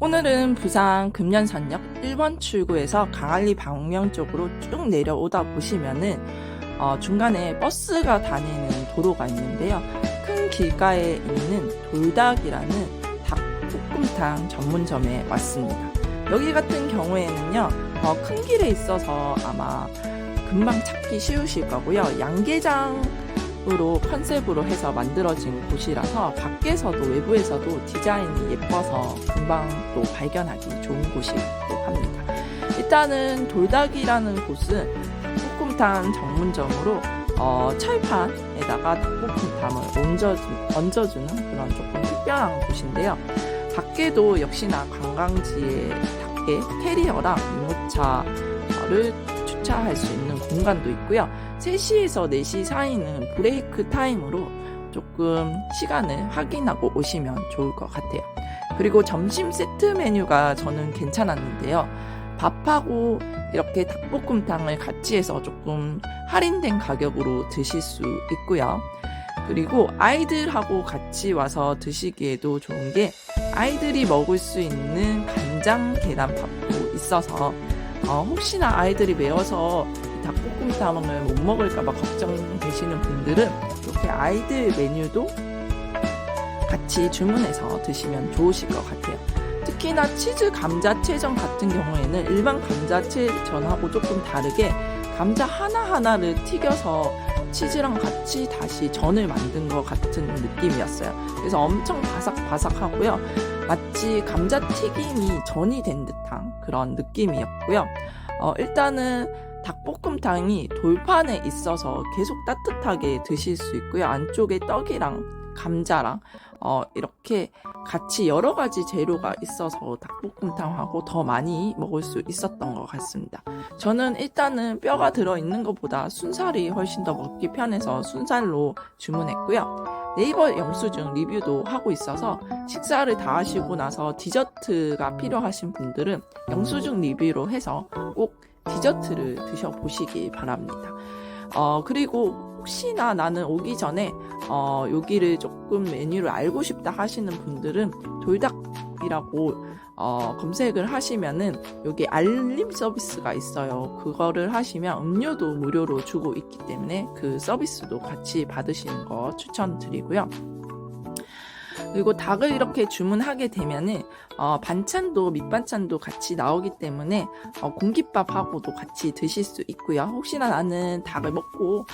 오늘은 부산 금년선역 1번 출구에서 강안리 방면 쪽으로 쭉 내려오다 보시면은 어, 중간에 버스가 다니는 도로가 있는데요. 큰 길가에 있는 돌닭이라는 닭볶음탕 전문점에 왔습니다. 여기 같은 경우에는요, 어, 큰 길에 있어서 아마 금방 찾기 쉬우실 거고요. 양계장 으로 컨셉으로 해서 만들어진 곳이라서 밖에서도 외부에서도 디자인이 예뻐서 금방 또 발견하기 좋은 곳이기도 합니다. 일단은 돌닭이라는 곳은 닭볶음탕 전문점으로 어, 철판에다가 닭볶음탕을 얹어주, 얹어주는 그런 조금 특별한 곳인데요. 밖에도 역시나 관광지에 닭의 캐리어랑 유모차를 주차할 수 있는 공간도 있고요. 3시에서 4시 사이는 브레이크 타임으로 조금 시간을 확인하고 오시면 좋을 것 같아요. 그리고 점심 세트 메뉴가 저는 괜찮았는데요. 밥하고 이렇게 닭볶음탕을 같이 해서 조금 할인된 가격으로 드실 수 있고요. 그리고 아이들하고 같이 와서 드시기에도 좋은 게 아이들이 먹을 수 있는 간장 계란밥도 있어서 어, 혹시나 아이들이 매워서 이 닭볶음탕을 못 먹을까봐 걱정되시는 분들은 이렇게 아이들 메뉴도 같이 주문해서 드시면 좋으실 것 같아요. 특히나 치즈 감자채전 같은 경우에는 일반 감자채전하고 조금 다르게 감자 하나하나를 튀겨서 치즈랑 같이 다시 전을 만든 것 같은 느낌이었어요. 그래서 엄청 바삭바삭하고요. 마치 감자튀김이 전이 된 듯한 그런 느낌이었고요. 어, 일단은 닭볶음탕이 돌판에 있어서 계속 따뜻하게 드실 수 있고요. 안쪽에 떡이랑 감자랑 어, 이렇게 같이 여러 가지 재료가 있어서 닭볶음탕하고 더 많이 먹을 수 있었던 것 같습니다. 저는 일단은 뼈가 들어있는 것보다 순살이 훨씬 더 먹기 편해서 순살로 주문했고요. 네이버 영수증 리뷰도 하고 있어서 식사를 다 하시고 나서 디저트가 필요하신 분들은 영수증 리뷰로 해서 꼭 디저트를 드셔보시기 바랍니다. 어, 그리고 혹시나 나는 오기 전에 어, 여기를 조금 메뉴를 알고 싶다 하시는 분들은 돌닭이라고 어, 검색을 하시면은 여기 알림 서비스가 있어요. 그거를 하시면 음료도 무료로 주고 있기 때문에 그 서비스도 같이 받으시는 거 추천드리고요. 그리고 닭을 이렇게 주문하게 되면은 어, 반찬도 밑반찬도 같이 나오기 때문에 어, 공깃밥하고도 같이 드실 수 있고요. 혹시나 나는 닭을 먹고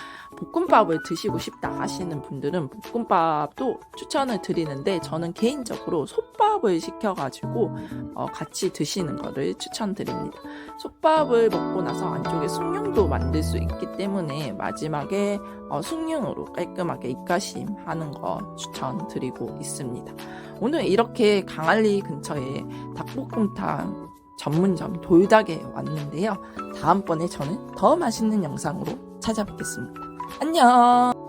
볶음밥을 드시고 싶다 하시는 분들은 볶음밥도 추천을 드리는데 저는 개인적으로 솥밥을 시켜가지고 어, 같이 드시는 거를 추천드립니다. 솥밥을 먹고 나서 안쪽에 숭늉도 만들 수 있기 때문에 마지막에 어, 숭늉으로 깔끔하게 입가심 하는 거 추천드리고 있습니다. 오늘 이렇게 강안리 근처에 닭볶음탕 전문점 돌닭에 왔는데요. 다음번에 저는 더 맛있는 영상으로 찾아뵙겠습니다. 안녕!